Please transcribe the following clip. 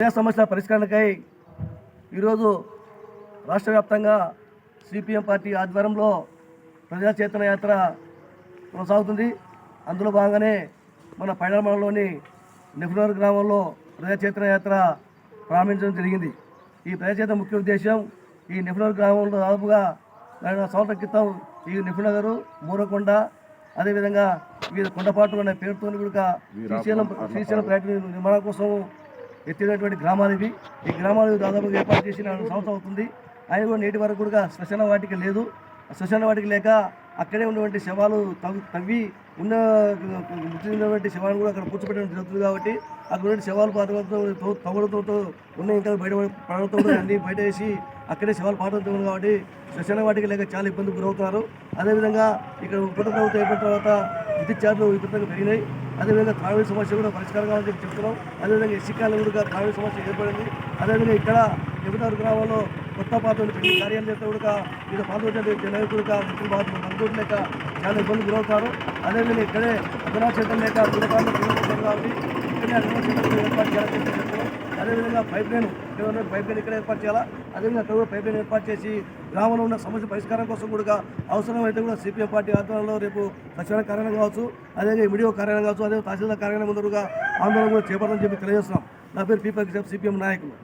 ప్రజా సమస్యల పరిష్కరణకై ఈరోజు రాష్ట్ర వ్యాప్తంగా సిపిఎం పార్టీ ఆధ్వర్యంలో ప్రజాచేతన యాత్ర కొనసాగుతుంది. అందులో భాగంగానే మన పైడమలోని నెహ్రూనగర్ గ్రామంలో ప్రజాచేతన యాత్ర ప్రారంభించడం జరిగింది. ఈ ప్రజా చేత ముఖ్య ఉద్దేశం ఈ నెహ్రూనగర్ గ్రామంలో దాదాపుగా సంవత్సరాల క్రితం ఈ నెహ్రూనగర్ మూరకొండ అదేవిధంగా వీరు కొండపాటు అనే పేరుతో కూడా శ్రీశైలం శ్రీశైలం పర్యటన నిర్మాణం కోసం ఎత్తినటువంటి గ్రామాలు ఇవి. ఈ గ్రామాలు దాదాపుగా ఏర్పాటు చేసి నాలుగు సంవత్సరం అవుతుంది. ఆయన కూడా నేటి వరకు కూడా శ్మశాన వాటిక లేదు. శ్మశాన వాటిక లేక అక్కడే ఉన్నటువంటి శవాలు తవ్వి తవ్వి ఉన్న మృతి ఉన్నటువంటి శవాలను కూడా అక్కడ కూర్చోబెట్టడం జరుగుతుంది కాబట్టి అక్కడ ఉన్న శవాలు పాతడంతో తవ్వడంతో ఉన్న ఇంకా బయట పడడంతో అన్ని బయట వేసి అక్కడే శవాలు పాతడంతో ఉంది కాబట్టి శ్మశాన వాటిక లేక చాలా ఇబ్బంది గురవుతున్నారు. అదేవిధంగా ఇక్కడ ఉప ప్రభుత్వం తర్వాత విద్యుత్ ఛార్జీలు విపరీతంగా పెరిగినాయి. అదేవిధంగా త్రాగుడు సమస్య కూడా పరిష్కారం కావాలని చెప్పి చెప్తున్నాం. అదేవిధంగా ఎస్సీ కాలం కూడా త్రాగుడు సమస్య ఏర్పడింది. అదేవిధంగా ఇక్కడ ఎగుతారు గ్రామంలో కొత్త పాత పెళ్ళి కార్యాలు చేస్తే కూడా ఇక్కడ పాల్గొనే జనాయకుడు మిత్రులు బాధ మందుడు లేక చాలా ఇబ్బంది గురవుతారు. అదేవిధంగా ఇక్కడే అదనా చట్టం లేక దూరకాలను కాబట్టి ఇక్కడే అదనా చట్టం ఏర్పాటు చేయాలని చెప్పి చెప్తున్నాం. అదేవిధంగా పైప్ లైన్ ఇక్కడ పైప్ లైన్ ఇక్కడ ఏర్పాటు చేయాలా? అదేవిధంగా అక్కడ కూడా ఏర్పాటు చేసి గ్రామంలో ఉన్న సమస్య పరిష్కారం కోసం కూడా అవసరమైతే కూడా సిపిఎం పార్టీ ఆధ్వర్యంలో రేపు సచివాలయ కార్యాలయం కావచ్చు అదేవిధంగా మీడియా కార్యాలయం కావచ్చు అదే తహసీల్దార్ కార్యాలయం ముందరుగా ఆందోళన కూడా చేపడదని చెప్పి తెలియజేస్తున్నాం. నా పేరు పీపీ సిపిఎం నాయకులు.